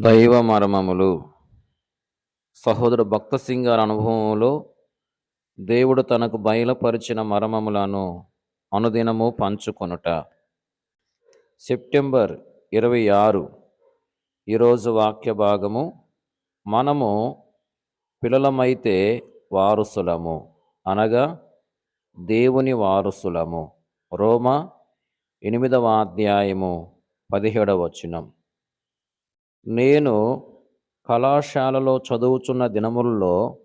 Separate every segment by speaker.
Speaker 1: దైవ మర్మములు సహోదరు భక్త సింగ్ గారి అనుభవంలో దేవుడు తనకు బయలుపరిచిన మర్మములను అనుదినము పంచుకొనుట. సెప్టెంబర్ ఇరవై ఆరు ఈరోజు వాక్య భాగము. మనము పిల్లలమైతే వారసులము. అనగా దేవుని వారసులము. రోమ ఎనిమిదవ అధ్యాయము పదిహేడవ వచనం. నేను కళాశాలలో చదువుచున్న దినముల్లో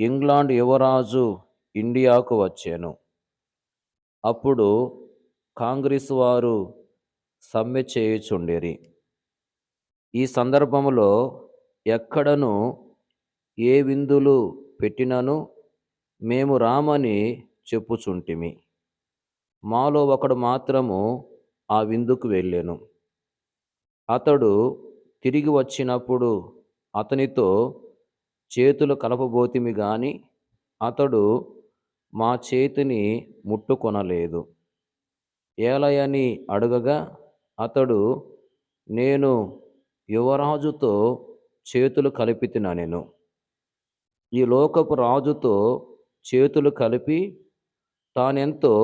Speaker 1: ఇంగ్లాండ్ యువరాజు ఇండియాకు వచ్చాను. అప్పుడు కాంగ్రెస్ వారు సమ్మె చేయుచుండేరి. ఈ సందర్భములో ఎక్కడను ఏ విందులు పెట్టినను మేము రామని చెప్పుచుంటిమి. మాలో ఒకడు మాత్రము ఆ విందుకు వెళ్ళాను. అతడు తిరిగి వచ్చినప్పుడు అతనితో చేతులు కలపబోతిమి గాని అతడు మా చేతిని ముట్టుకొనలేదు. ఏలయని అడుగగా అతడు నేను యువరాజుతో చేతులు కలిపితినెను ఈ లోకపు రాజుతో చేతులు కలిపి తానెంతో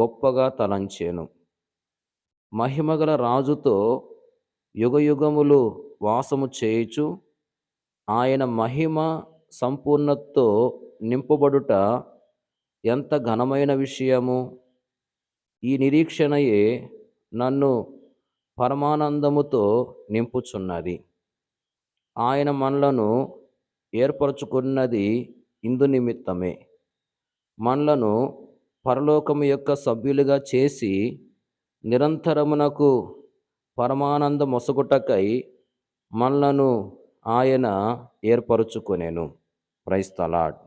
Speaker 1: గొప్పగా తలంచాను. మహిమగల రాజుతో యుగయుగములు వాసము చేయుచు ఆయన మహిమ సంపూర్ణతో నింపబడుట ఎంత ఘనమైన విషయము! ఈ నిరీక్షణయే నన్ను పరమానందముతో నింపుచున్నది. ఆయన మనలను ఏర్పరచుకున్నది ఇందు నిమిత్తమే. మనలను పరలోకము యొక్క సభ్యులుగా చేసి నిరంతరమునకు పరమానంద మొసగుటకై మనలను ఆయన ఏర్పరచుకొనెను. ప్రైస్తలాడ్